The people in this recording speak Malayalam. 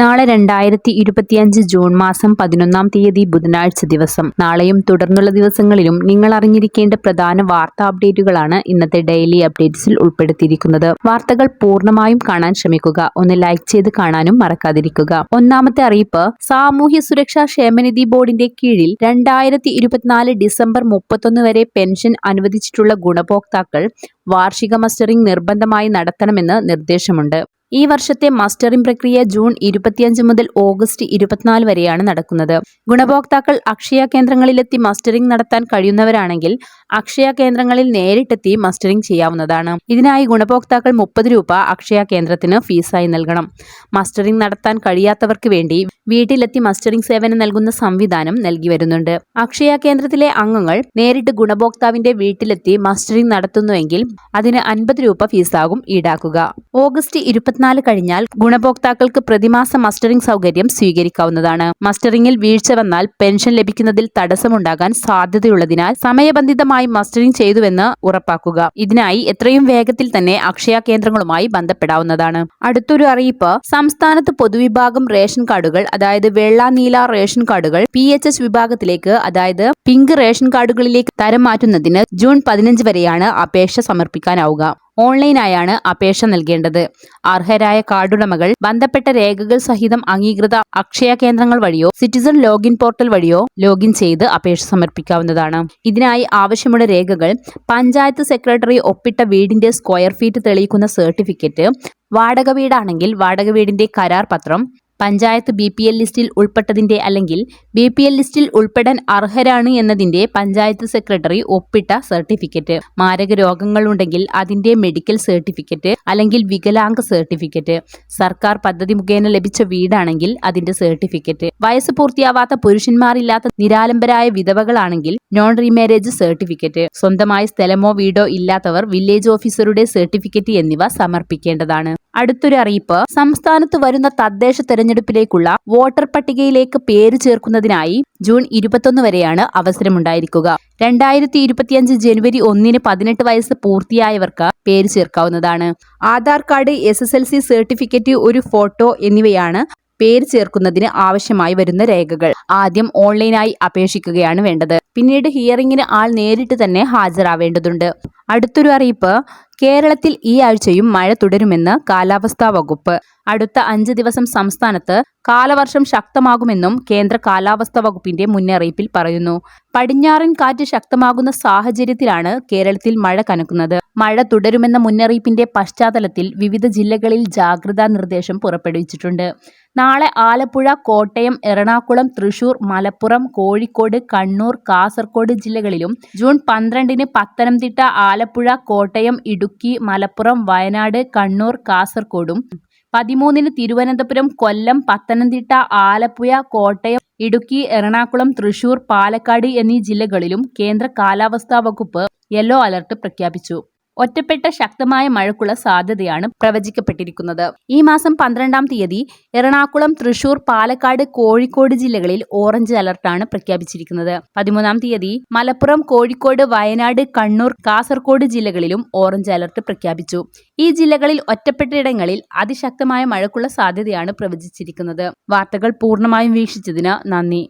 നാളെ രണ്ടായിരത്തി ഇരുപത്തിയഞ്ച് ജൂൺ മാസം പതിനൊന്നാം തീയതി ബുധനാഴ്ച ദിവസം. നാളെയും തുടർന്നുള്ള ദിവസങ്ങളിലും നിങ്ങൾ അറിഞ്ഞിരിക്കേണ്ട പ്രധാന വാർത്താ അപ്ഡേറ്റുകളാണ് ഇന്നത്തെ ഡെയിലി അപ്ഡേറ്റ്സിൽ ഉൾപ്പെടുത്തിയിരിക്കുന്നത്. വാർത്തകൾ പൂർണമായും കാണാൻ ശ്രമിക്കുക. ഒന്ന് ലൈക്ക് ചെയ്ത് കാണാനും മറക്കാതിരിക്കുക. ഒന്നാമത്തെ അറിയിപ്പ് സാമൂഹ്യ സുരക്ഷാ ക്ഷേമനിധി ബോർഡിന്റെ കീഴിൽ രണ്ടായിരത്തി ഇരുപത്തിനാല് ഡിസംബർ മുപ്പത്തൊന്ന് വരെ പെൻഷൻ അനുവദിച്ചിട്ടുള്ള ഗുണഭോക്താക്കൾ വാർഷിക മസ്റ്ററിംഗ് നിർബന്ധമായി നടത്തണമെന്ന് നിർദ്ദേശമുണ്ട്. ഈ വർഷത്തെ മാസ്റ്ററിംഗ് പ്രക്രിയ ജൂൺ ഇരുപത്തിയഞ്ച് മുതൽ ഓഗസ്റ്റ് ഇരുപത്തിനാല് വരെയാണ് നടക്കുന്നത്. ഗുണഭോക്താക്കൾ അക്ഷയ കേന്ദ്രങ്ങളിലെത്തി മാസ്റ്ററിംഗ് നടത്താൻ കഴിയുന്നവരാണെങ്കിൽ അക്ഷയ കേന്ദ്രങ്ങളിൽ നേരിട്ടെത്തി മാസ്റ്ററിംഗ് ചെയ്യാവുന്നതാണ്. ഇതിനായി ഗുണഭോക്താക്കൾ മുപ്പത് രൂപ അക്ഷയ കേന്ദ്രത്തിന് ഫീസായി നൽകണം. മാസ്റ്ററിംഗ് നടത്താൻ കഴിയാത്തവർക്ക് വേണ്ടി വീട്ടിലെത്തി മാസ്റ്ററിംഗ് സേവനം നൽകുന്ന സംവിധാനം നൽകി വരുന്നുണ്ട്. അക്ഷയ കേന്ദ്രത്തിലെ അംഗങ്ങൾ നേരിട്ട് ഗുണഭോക്താവിന്റെ വീട്ടിലെത്തി മാസ്റ്ററിംഗ് നടത്തുന്നുവെങ്കിൽ അതിന് അൻപത് രൂപ ഫീസാകും ഈടാക്കുക. ഓഗസ്റ്റ് ഇരുപത്തിനാല് കഴിഞ്ഞാൽ ഗുണഭോക്താക്കൾക്ക് പ്രതിമാസ മസ്റ്ററിംഗ് സൗകര്യം സ്വീകരിക്കാവുന്നതാണ്. മസ്റ്ററിംഗിൽ വീഴ്ച വന്നാൽ പെൻഷൻ ലഭിക്കുന്നതിൽ തടസ്സമുണ്ടാകാൻ സാധ്യതയുള്ളതിനാൽ സമയബന്ധിതമായി മസ്റ്ററിംഗ് ചെയ്തുവെന്ന് ഉറപ്പാക്കുക. ഇതിനായി എത്രയും വേഗത്തിൽ തന്നെ അക്ഷയ കേന്ദ്രങ്ങളുമായി ബന്ധപ്പെടാവുന്നതാണ്. അടുത്തൊരു അറിയിപ്പ് സംസ്ഥാനത്ത് പൊതുവിഭാഗം റേഷൻ കാർഡുകൾ അതായത് വെള്ള നീല റേഷൻ കാർഡുകൾ പി എച്ച് വിഭാഗത്തിലേക്ക് അതായത് പിങ്ക് റേഷൻ കാർഡുകളിലേക്ക് തരം മാറ്റുന്നതിന് ജൂൺ പതിനഞ്ച് വരെയാണ് അപേക്ഷ സമർപ്പിക്കാനാവുക. ഓൺലൈനായാണ് അപേക്ഷ നൽകേണ്ടത്. അർഹരായ കാർഡുടമകൾ ബന്ധപ്പെട്ട രേഖകൾ സഹിതം അംഗീകൃത അക്ഷയ കേന്ദ്രങ്ങൾ വഴിയോ സിറ്റിസൺ ലോഗിൻ പോർട്ടൽ വഴിയോ ലോഗിൻ ചെയ്ത് അപേക്ഷ സമർപ്പിക്കാവുന്നതാണ്. ഇതിനായി ആവശ്യമുള്ള രേഖകൾ പഞ്ചായത്ത് സെക്രട്ടറി ഒപ്പിട്ട വീടിന്റെ സ്ക്വയർ ഫീറ്റ് തെളിയിക്കുന്ന സർട്ടിഫിക്കറ്റ് വാടക വീടാണെങ്കിൽ വാടക വീടിന്റെ കരാർ പത്രം പഞ്ചായത്ത് ബി പി എൽ ലിസ്റ്റിൽ ഉൾപ്പെട്ടതിന്റെ അല്ലെങ്കിൽ ബി പി എൽ ലിസ്റ്റിൽ ഉൾപ്പെടാൻ അർഹരാണ് എന്നതിന്റെ പഞ്ചായത്ത് സെക്രട്ടറി ഒപ്പിട്ട സർട്ടിഫിക്കറ്റ്. മാരക രോഗങ്ങളുണ്ടെങ്കിൽ അതിന്റെ മെഡിക്കൽ സർട്ടിഫിക്കറ്റ് അല്ലെങ്കിൽ വികലാംഗ സർട്ടിഫിക്കറ്റ്. സർക്കാർ പദ്ധതി മുഖേന ലഭിച്ച വീടാണെങ്കിൽ അതിന്റെ സർട്ടിഫിക്കറ്റ്. വയസ്സ് പൂർത്തിയാവാത്ത പുരുഷന്മാരില്ലാത്ത നിരാലംബരായ വിധവകളാണെങ്കിൽ നോൺ റീമാരേജ് സർട്ടിഫിക്കറ്റ്. സ്വന്തമായി സ്ഥലമോ വീടോ ഇല്ലാത്തവർ വില്ലേജ് ഓഫീസറുടെ സർട്ടിഫിക്കറ്റ് എന്നിവ സമർപ്പിക്കേണ്ടതാണ്. അടുത്തൊരു അറിയിപ്പ് സംസ്ഥാനത്ത് വരുന്ന തദ്ദേശ തെരഞ്ഞെടുപ്പിലേക്കുള്ള വോട്ടർ പട്ടികയിലേക്ക് പേര് ചേർക്കുന്നതിനായി ജൂൺ ഇരുപത്തൊന്ന് വരെയാണ് അവസരമുണ്ടായിരിക്കുക. രണ്ടായിരത്തി ഇരുപത്തിയഞ്ച് ജനുവരി ഒന്നിന് പതിനെട്ട് വയസ്സ് പൂർത്തിയായവർക്ക് പേര് ചേർക്കാവുന്നതാണ്. Aadhaar card S S L C certificate ഒരു ഫോട്ടോ എന്നിവയാണ് പേര് ചേർക്കുന്നതിന് ആവശ്യമായി വരുന്ന രേഖകൾ ആദ്യം ഓൺലൈനായി അപേക്ഷിക്കുകയാണ് വേണ്ടത്. പിന്നീട് ഹിയറിംഗിന് ആൾ നേരിട്ട് തന്നെ ഹാജരാവേണ്ടതുണ്ട്. അടുത്തൊരു അറിയിപ്പ് കേരളത്തിൽ ഈ ആഴ്ചയും മഴ തുടരുമെന്ന് കാലാവസ്ഥാ വകുപ്പ്. അടുത്ത അഞ്ച് ദിവസം സംസ്ഥാനത്ത് കാലവർഷം ശക്തമാകുമെന്നും കേന്ദ്ര കാലാവസ്ഥാ വകുപ്പിന്റെ മുന്നറിയിപ്പിൽ പറയുന്നു. പടിഞ്ഞാറൻ കാറ്റ് ശക്തമാകുന്ന സാഹചര്യത്തിലാണ് കേരളത്തിൽ മഴ കനക്കുന്നത്. മഴ തുടരുമെന്ന മുന്നറിയിപ്പിന്റെ പശ്ചാത്തലത്തിൽ വിവിധ ജില്ലകളിൽ ജാഗ്രതാ നിർദ്ദേശം പുറപ്പെടുവിച്ചിട്ടുണ്ട്. നാളെ ആലപ്പുഴ കോട്ടയം എറണാകുളം തൃശൂർ മലപ്പുറം കോഴിക്കോട് കണ്ണൂർ കാസർഗോഡ് ജില്ലകളിലും ജൂൺ പന്ത്രണ്ടിന് പത്തനംതിട്ട ആലപ്പുഴ കോട്ടയം ഇടുക്കി മലപ്പുറം വയനാട് കണ്ണൂർ കാസർഗോഡും പതിമൂന്നിന് തിരുവനന്തപുരം കൊല്ലം പത്തനംതിട്ട ആലപ്പുഴ കോട്ടയം ഇടുക്കി എറണാകുളം തൃശൂർ പാലക്കാട് എന്നീ ജില്ലകളിലും കേന്ദ്ര കാലാവസ്ഥാ വകുപ്പ് യെല്ലോ അലർട്ട് പ്രഖ്യാപിച്ചു. ഒറ്റപ്പെട്ട ശക്തമായ മഴക്കുള്ള സാധ്യതയാണ് പ്രവചിക്കപ്പെട്ടിരിക്കുന്നത്. ഈ മാസം പന്ത്രണ്ടാം തീയതി എറണാകുളം തൃശൂർ പാലക്കാട് കോഴിക്കോട് ജില്ലകളിൽ ഓറഞ്ച് അലർട്ടാണ് പ്രഖ്യാപിച്ചിരിക്കുന്നത്. പതിമൂന്നാം തീയതി മലപ്പുറം കോഴിക്കോട് വയനാട് കണ്ണൂർ കാസർഗോഡ് ജില്ലകളിലും ഓറഞ്ച് അലർട്ട് പ്രഖ്യാപിച്ചു. ഈ ജില്ലകളിൽ ഒറ്റപ്പെട്ടയിടങ്ങളിൽ അതിശക്തമായ മഴക്കുള്ള സാധ്യതയാണ് പ്രവചിച്ചിരിക്കുന്നത്. വാർത്തകൾ പൂർണമായും വീക്ഷിച്ചതിന് നന്ദി.